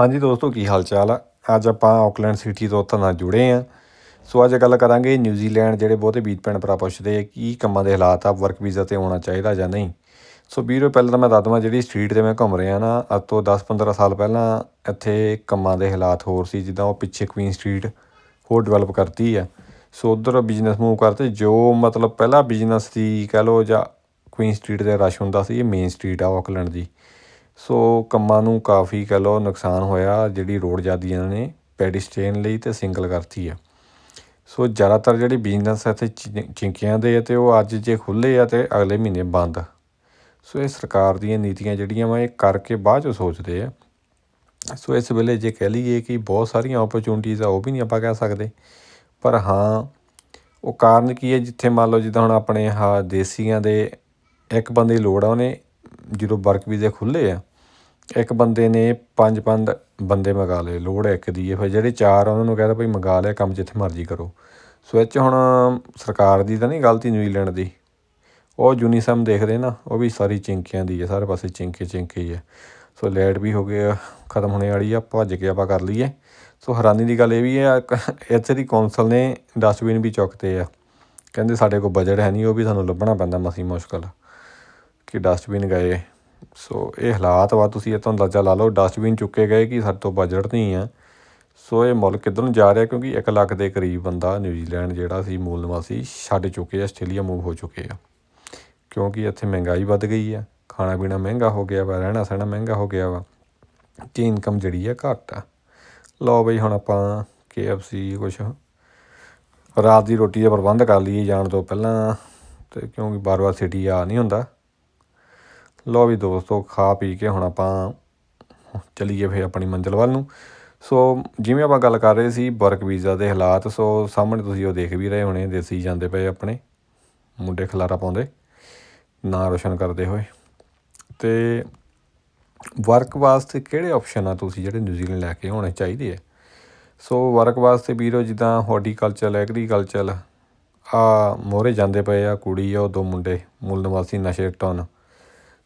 ਹਾਂਜੀ ਦੋਸਤੋ, ਕੀ ਹਾਲ ਚਾਲ ਆ? ਅੱਜ ਆਪਾਂ ਆਕਲੈਂਡ ਸਿਟੀ ਤੋਂ ਤੁਹਾਡੇ ਜੁੜੇ ਆ। ਸੋ ਅੱਜ ਗੱਲ ਕਰਾਂਗੇ ਨਿਊਜ਼ੀਲੈਂਡ ਜਿਹੜੇ ਬਹੁਤੇ ਵੀਰ ਭੈਣ ਭਰਾ ਪੁੱਛਦੇ ਆ, ਕੀ ਕੰਮਾਂ ਦੇ ਹਾਲਾਤ ਆ ਵਰਕ ਵੀਜ਼ਾ ਤੇ ਆਉਣਾ ਚਾਹੀਦਾ ਜਾਂ ਨਹੀਂ। ਸੋ ਵੀਰੋ, ਪਹਿਲਾਂ ਤਾਂ ਮੈਂ ਦੱਸ ਦਵਾਂ, ਜਿਹੜੀ ਸਟਰੀਟ ਤੇ ਮੈਂ ਘੁੰਮ ਰਿਹਾ ਨਾ, ਅੱਜ ਤੋਂ 10-15 ਸਾਲ ਪਹਿਲਾਂ ਇੱਥੇ ਕੰਮਾਂ ਦੇ ਹਾਲਾਤ ਹੋਰ ਸੀ, ਜਿੱਦਾਂ ਉਹ ਪਿੱਛੇ ਕੁਈਨ ਸਟਰੀਟ ਹੋਰ ਡਿਵੈਲਪ ਕਰਤੀ ਆ। ਸੋ ਉਧਰ ਬਿਜ਼ਨਸ ਮੂਵ ਕਰਤੇ, ਜੋ ਮਤਲਬ ਪਹਿਲਾ ਬਿਜ਼ਨਸ ਸੀ, ਕਹਿ ਲਓ, ਜਾਂ ਕੁਈਨ ਸਟਰੀਟ ਤੇ ਰਸ਼ ਹੁੰਦਾ ਸੀ, ਇਹ ਮੇਨ ਸਟਰੀਟ ਆ ਆਕਲੈਂਡ ਦੀ। ਸੋ ਕੰਮਾਂ ਨੂੰ ਕਾਫੀ ਕਹਿ ਲਓ ਨੁਕਸਾਨ ਹੋਇਆ, ਜਿਹੜੀ ਰੋਡ ਜਾਂਦੀ ਇਹਨਾਂ ਨੇ ਪੈਡੀਸਟ੍ਰੀਅਨ ਲਈ ਤੇ ਸਿੰਗਲ ਕਰਤੀ ਆ। ਸੋ ਜ਼ਿਆਦਾਤਰ ਜਿਹੜੀ ਬਿਜ਼ਨਸ ਇੱਥੇ ਚਿ- ਚਿੰਕੀਆਂ ਦੇ ਆ ਤੇ ਉਹ ਅੱਜ ਜੇ ਖੁੱਲੇ ਆ ਤੇ ਅਗਲੇ ਮਹੀਨੇ ਬੰਦ। ਸੋ ਇਹ ਸਰਕਾਰ ਦੀਆਂ ਨੀਤੀਆਂ ਜਿਹੜੀਆਂ ਵਾ, ਇਹ ਕਰਕੇ ਬਾਅਦ 'ਚੋਂ ਸੋਚਦੇ ਆ। ਸੋ ਇਸ ਵੇਲੇ ਜੇ ਕਹਿ ਲਈਏ ਕਿ ਬਹੁਤ ਸਾਰੀਆਂ ਓਪਰਚੁਨਿਟੀਜ਼ ਆ, ਉਹ ਵੀ ਨਹੀਂ ਆਪਾਂ ਕਹਿ ਸਕਦੇ। ਪਰ ਹਾਂ, ਉਹ ਕਾਰਨ ਕੀ ਹੈ? ਜਿੱਥੇ ਮੰਨ ਲਓ ਜਿੱਦਾਂ ਹੁਣ ਆਪਣੇ ਆਹ ਦੇਸੀਆਂ ਦੇ ਇੱਕ ਬੰਦੇ ਦੀ ਲੋੜ ਆ, ਉਹਨੇ ਜਦੋਂ ਵਰਕ ਵੀਜ਼ੇ ਖੁੱਲੇ ਆ, ਇੱਕ ਬੰਦੇ ਨੇ ਪੰਜ ਪੰਜ ਬੰਦੇ ਮੰਗਾ ਲਏ, ਲੋੜ ਇੱਕ ਦੀ ਹੈ ਫਿਰ ਜਿਹੜੇ ਚਾਰ ਆ, ਉਹਨਾਂ ਨੂੰ ਕਹਿੰਦਾ ਭਾਈ ਮੰਗਾ ਲਿਆ, ਕੰਮ ਜਿੱਥੇ ਮਰਜ਼ੀ ਕਰੋ। ਸੋ ਇਹ 'ਚ ਹੁਣ ਸਰਕਾਰ ਦੀ ਤਾਂ ਨਹੀਂ ਗਲਤੀ ਨਿਊਜ਼ੀਲੈਂਡ ਦੀ। ਉਹ ਯੂਨੀਸਮ ਦੇਖਦੇ ਨਾ, ਉਹ ਵੀ ਸਾਰੀ ਚਿੰਕਿਆਂ ਦੀ ਹੈ ਸਾਰੇ ਪਾਸੇ ਚਿੰਕੇ ਚਿੰਕੇ ਹੀ ਹੈ ਸੋ ਲੈਟ ਵੀ ਹੋ ਗਿਆ ਖਤਮ ਹੋਣੇ ਵਾਲੀ ਆ, ਭੱਜ ਕੇ ਆਪਾਂ ਕਰ ਲਈਏ। ਸੋ ਹੈਰਾਨੀ ਦੀ ਗੱਲ ਇਹ ਵੀ ਹੈ ਇੱਥੇ ਦੀ ਕੌਂਸਲ ਨੇ ਡਸਟਬਿਨ ਵੀ ਚੁੱਕਤੇ ਆ। ਕਹਿੰਦੇ ਸਾਡੇ ਕੋਲ ਬਜਟ ਹੈ ਨਹੀਂ, ਉਹ ਵੀ ਸਾਨੂੰ ਲੱਭਣਾ ਪੈਂਦਾ ਮਸੀ ਮੁਸ਼ਕਲ। ਕਿ ਡਸਟਬਿਨ ਗਏ। ਸੋ ਇਹ ਹਾਲਾਤ ਵਾ, ਤੁਸੀਂ ਇਹ ਤੋਂ ਅੰਦਾਜ਼ਾ ਲਾ ਲਓ ਡਸਟਬਿਨ ਚੁੱਕੇ ਗਏ ਕਿ ਸਾਡੇ ਤੋਂ ਬਜਟ ਨਹੀਂ ਆ। ਸੋ ਇਹ ਮੁਲਕ ਕਿੱਧਰ ਨੂੰ ਜਾ ਰਿਹਾ? ਕਿਉਂਕਿ 1 ਲੱਖ ਦੇ ਕਰੀਬ ਬੰਦਾ ਨਿਊਜ਼ੀਲੈਂਡ ਜਿਹੜਾ ਸੀ ਮੂਲ ਨਿਵਾਸੀ ਛੱਡ ਚੁੱਕੇ ਆ ਆਸਟ੍ਰੇਲੀਆ ਮੂਵ ਹੋ ਚੁੱਕੇ ਆ। ਕਿਉਂਕਿ ਇੱਥੇ ਮਹਿੰਗਾਈ ਵੱਧ ਗਈ ਆ। ਖਾਣਾ ਪੀਣਾ ਮਹਿੰਗਾ ਹੋ ਗਿਆ ਵਾ ਰਹਿਣਾ ਸਹਿਣਾ ਮਹਿੰਗਾ ਹੋ ਗਿਆ ਵਾ। ਤੇ ਇਨਕਮ ਜਿਹੜੀ ਆ, ਘੱਟ ਆ। ਲਓ ਬਈ, ਹੁਣ ਆਪਾਂ KFC ਕੁਛ ਰਾਤ ਦੀ ਰੋਟੀ ਦਾ ਪ੍ਰਬੰਧ ਕਰ ਲਈਏ ਜਾਣ ਤੋਂ ਪਹਿਲਾਂ। ਤੇ ਕਿਉਂਕਿ ਬਾਰ-ਬਾਰ ਸਿਟੀ ਆ, ਨਹੀਂ ਹੁੰਦਾ। ਲਓ ਵੀ ਦੋਸਤੋ, ਖਾ ਪੀ ਕੇ ਹੁਣ ਆਪਾਂ ਚਲੀਏ ਫੇ ਆਪਣੀ ਮੰਜ਼ਿਲ ਵੱਲ ਨੂੰ। ਸੋ ਜਿਵੇਂ ਆਪਾਂ ਗੱਲ ਕਰ ਰਹੇ ਸੀ ਵਰਕ ਵੀਜ਼ਾ ਦੇ ਹਾਲਾਤ, ਸੋ ਸਾਹਮਣੇ ਤੁਸੀਂ ਉਹ ਦੇਖ ਵੀ ਰਹੇ ਹੋਣੇ, ਦੇਸੀ ਜਾਂਦੇ ਪਏ ਆਪਣੇ, ਮੁੰਡੇ ਖਲਾਰਾ ਪਾਉਂਦੇ, ਨਾਂ ਰੋਸ਼ਨ ਕਰਦੇ ਹੋਏ। ਤੇ ਵਰਕ ਵਾਸਤੇ ਕਿਹੜੇ ਆਪਸ਼ਨ ਆ ਤੁਸੀਂ ਜਿਹੜੇ ਨਿਊਜ਼ੀਲੈਂਡ ਲੈ ਕੇ ਹੋਣੇ ਚਾਹੀਦੇ ਆ? ਸੋ ਵਰਕ ਵਾਸਤੇ ਵੀਰੋ, ਜਿੱਦਾਂ ਹਾਰਟੀਕਲਚਰ ਐਗਰੀਕਲਚਰ ਆ ਮੋਰੇ ਜਾਂਦੇ ਪਏ ਆ, ਕੁੜੀ ਆ, ਉਹ ਦੋ ਮੁੰਡੇ, ਮੂਲ ਨਿਵਾਸੀ ਨਸ਼ੇ ਟਨ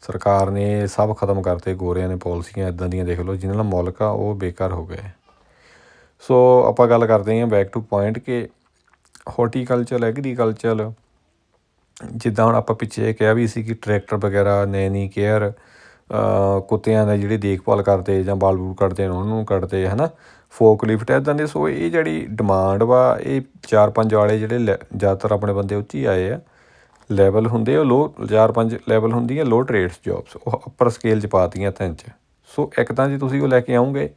ਸਰਕਾਰ ਨੇ ਇਹ ਸਭ ਖਤਮ ਕਰਤੇ, ਗੋਰਿਆਂ ਨੇ ਪਾਲਿਸੀਆਂ ਇਦਾਂ ਦੀਆਂ ਦੇਖ ਲਓ ਜਿਹਨਾਂ ਨਾਲ ਮੁਲਕ ਆ, ਉਹ ਬੇਕਾਰ ਹੋ ਗਏ। ਸੋ ਆਪਾਂ ਗੱਲ ਕਰਦੇ ਹਾਂ ਬੈਕ ਟੂ ਪੁਆਇੰਟ ਕਿ ਹਾਰਟੀਕਲਚਰ ਐਗਰੀਕਲਚਰ ਜਿੱਦਾਂ ਹੁਣ ਆਪਾਂ ਪਿੱਛੇ ਕਿਹਾ ਵੀ ਸੀ ਕਿ ਟਰੈਕਟਰ ਵਗੈਰਾ ਨੈਨੀ ਕੇਅਰ ਕੁੱਤਿਆਂ ਦਾ ਜਿਹੜੀ ਦੇਖਭਾਲ ਕਰਦੇ ਜਾਂ ਬਾਲ ਬੂਲ ਕੱਢਦੇ ਨੇ, ਉਹਨੂੰ ਕੱਢਦੇ, ਹਨਾ? ਫੋਕ ਲਿਫਟ ਇਦਾਂ ਦੇ, ਸੋ ਇਹ ਜਿਹੜੀ ਡਿਮਾਂਡ ਵਾ, ਇਹ ਚਾਰ ਪੰਜ ਵਾਲੇ ਜਿਹੜੇ ਲੈ- ਜ਼ਿਆਦਾਤਰ ਆਪਣੇ ਬੰਦੇ ਉੱਚੀ ਆਏ ਆ। ਲੈਵਲ ਹੁੰਦੇ ਆ ਲੋ ਚਾਰ ਪੰਜ ਲੈਵਲ ਹੁੰਦੀਆਂ ਲੋ ਟ੍ਰੇਡਸ ਜੌਬਸ ਉਹ ਅਪਰ ਸਕੇਲ ਚ ਪਾਤੀਆਂ ਤਿੰਨ ਚ। ਸੋ ਇੱਕ ਤਾਂ ਜੇ ਤੁਸੀਂ ਉਹ ਲੈ ਕੇ ਆਉਂਗੇ,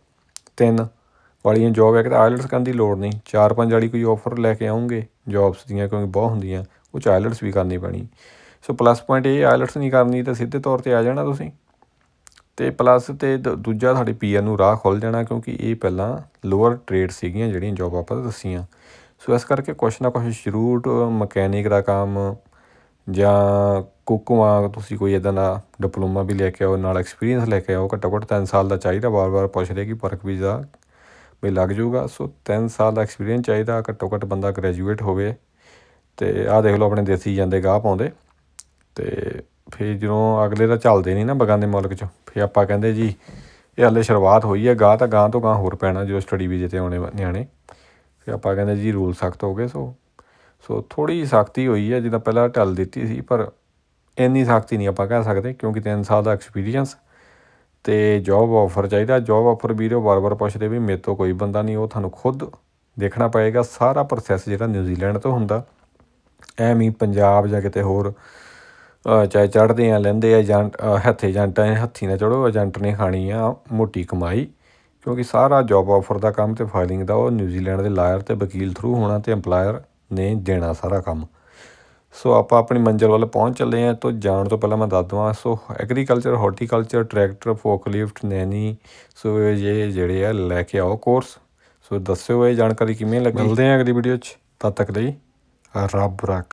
ਤਿੰਨ ਵਾਲੀਆਂ ਜੌਬ ਇੱਕ ਤਾਂ ਆਇਲਟਸ ਕਰਨ ਦੀ ਲੋੜ ਨਹੀਂ। ਚਾਰ ਪੰਜ ਵਾਲੀ ਕੋਈ ਆਫਰ ਲੈ ਕੇ ਆਉਂਗੇ ਜੌਬਸ ਦੀਆਂ, ਕਿਉਂਕਿ ਬਹੁਤ ਹੁੰਦੀਆਂ, ਉਹ ਚ ਆਇਲਟਸ ਵੀ ਕਰਨੀ ਪੈਣੀ। ਸੋ ਪਲੱਸ ਪੁਆਇੰਟ ਇਹ ਆਇਲਟਸ ਨਹੀਂ ਕਰਨੀ, ਤਾਂ ਸਿੱਧੇ ਤੌਰ ਤੇ ਆ ਜਾਣਾ ਤੁਸੀਂ। ਤੇ ਪਲੱਸ ਤੇ ਦ- ਦੂਜਾ ਤੁਹਾਡੀ ਪੀਆਰ ਨੂੰ ਰਾਹ ਖੁੱਲ ਜਾਣਾ ਕਿਉਂਕਿ ਇਹ ਪਹਿਲਾਂ ਲੋਅਰ ਟ੍ਰੇਡ ਸੀਗੀਆਂ, ਜਿਹੜੀਆਂ ਜੌਬ ਆਪਾਂ ਦੱਸੀਆਂ। ਸੋ ਇਸ ਕਰਕੇ ਕੁਛ ਨਾ ਕੁਛ ਜ਼ਰੂਰ ਮਕੈਨਿਕ ਦਾ ਕੰਮ ਜਾਂ ਕੁੱਕਵਾਂ ਤੁਸੀਂ ਕੋਈ ਇੱਦਾਂ ਦਾ ਡਿਪਲੋਮਾ ਵੀ ਲੈ ਕੇ ਆਓ, ਨਾਲ ਐਕਸਪੀਰੀਅੰਸ ਲੈ ਕੇ ਆਓ ਘੱਟੋ ਘੱਟ ਤਿੰਨ ਸਾਲ ਦਾ ਚਾਹੀਦਾ, ਵਾਰ-ਵਾਰ ਪੁੱਛਦੇ ਕਿ ਵਰਕ ਵੀਜ਼ਾ ਵੀ ਲੱਗ ਜਾਊਗਾ। ਸੋ ਤਿੰਨ ਸਾਲ ਦਾ ਐਕਸਪੀਰੀਅੰਸ ਚਾਹੀਦਾ ਘੱਟੋ ਘੱਟ ਬੰਦਾ ਗ੍ਰੈਜੂਏਟ ਹੋਵੇ ਅਤੇ ਆਹ ਦੇਖ ਲਓ ਆਪਣੇ ਦੇਸੀ ਜਾਂਦੇ ਗਾਹ ਪਾਉਂਦੇ। ਅਤੇ ਫਿਰ ਜਦੋਂ ਅਗਲੇ ਦਾ ਚੱਲਦੇ ਨਹੀਂ ਨਾ ਬਗਾਨੇ ਮੁਲਕ 'ਚ, ਫਿਰ ਆਪਾਂ ਕਹਿੰਦੇ ਜੀ, ਇਹ ਹਾਲੇ ਸ਼ੁਰੂਆਤ ਹੋਈ ਹੈ, ਗਾਹ ਤਾਂ ਗਾਹ ਤੋਂ ਗਾਹ ਹੋਰ ਪੈਣਾ, ਜਦੋਂ ਸਟੱਡੀ ਵੀਜ਼ੇ ਤੇ ਆਉਣੇ ਨਿਆਣੇ। ਫਿਰ ਆਪਾਂ ਕਹਿੰਦੇ ਜੀ ਰੂਲ ਸਖਤ ਹੋ ਗਏ, ਸੋ ਸੋ ਥੋੜੀ ਸਖਤੀ ਹੋਈ ਹੈ ਜਿੱਦਾਂ ਪਹਿਲਾਂ ਢਲ ਦਿੱਤੀ ਸੀ ਪਰ ਇੰਨੀ ਸਖਤੀ ਨਹੀਂ ਆਪਾਂ ਕਹਿ ਸਕਦੇ ਕਿਉਂਕਿ 3 ਸਾਲ ਦਾ ਐਕਸਪੀਰੀਅੰਸ ਤੇ ਜੌਬ ਆਫਰ ਚਾਹੀਦਾ। ਜੌਬ ਆਫਰ ਵੀਰੋ ਵਾਰ-ਵਾਰ ਪੁੱਛਦੇ ਵੀ ਮੇਰੇ ਤੋਂ ਕੋਈ ਬੰਦਾ ਨਹੀਂ ਉਹ ਤੁਹਾਨੂੰ ਖੁਦ ਦੇਖਣਾ ਪਏਗਾ। ਸਾਰਾ ਪ੍ਰੋਸੈਸ ਜਿਹੜਾ ਨਿਊਜ਼ੀਲੈਂਡ ਤੋਂ ਹੁੰਦਾ ਐਵੇਂ ਹੀ ਪੰਜਾਬ ਜਾਂ ਕਿਤੇ ਹੋਰ ਚਾਹੇ ਚੜ੍ਹਦੇ ਆ ਲੈਂਦੇ ਆ ਏਜੰਟ ਅ, ਹੱਥੇ ਏਜੰਟਾਂ ਨੇ ਹੱਥੀ ਨਾ ਚੜੋ ਏਜੰਟ ਨੇ ਖਾਣੀ ਆ ਮੋਟੀ ਕਮਾਈ ਕਿਉਂਕਿ ਸਾਰਾ ਜੌਬ ਆਫਰ ਦਾ ਕੰਮ ਤੇ ਫਾਈਲਿੰਗ ਦਾ ਉਹ ਨਿਊਜ਼ੀਲੈਂਡ ਦੇ ਲਾਇਰ ਤੇ ਵਕੀਲ ਥਰੂ ਹੋਣਾ ਤੇ EMPLOYER ਨੇ ਦੇਣਾ ਸਾਰਾ ਕੰਮ। ਸੋ ਆਪਾਂ ਆਪਣੀ ਮੰਜ਼ਿਲ ਵੱਲ ਪਹੁੰਚ ਚੱਲੇ ਆ ਤੋਂ ਜਾਣ ਤੋਂ ਪਹਿਲਾਂ ਮੈਂ ਦੱਸ ਦਵਾਂ so agriculture horticulture tractor forklift nanny so ਇਹ ਜਿਹੜੇ ਆ ਲੈ ਕੇ ਆਓ ਕੋਰਸ ਸੋ ਦੱਸਿਓ ਇਹ ਜਾਣਕਾਰੀ ਕਿਵੇਂ ਲੱਗੀ? ਮਿਲਦੇ ਆ ਅਗਲੀ ਵੀਡੀਓ 'ਚ। ਤਦ ਤੱਕ ਲਈ ਰੱਬ ਰੱਖ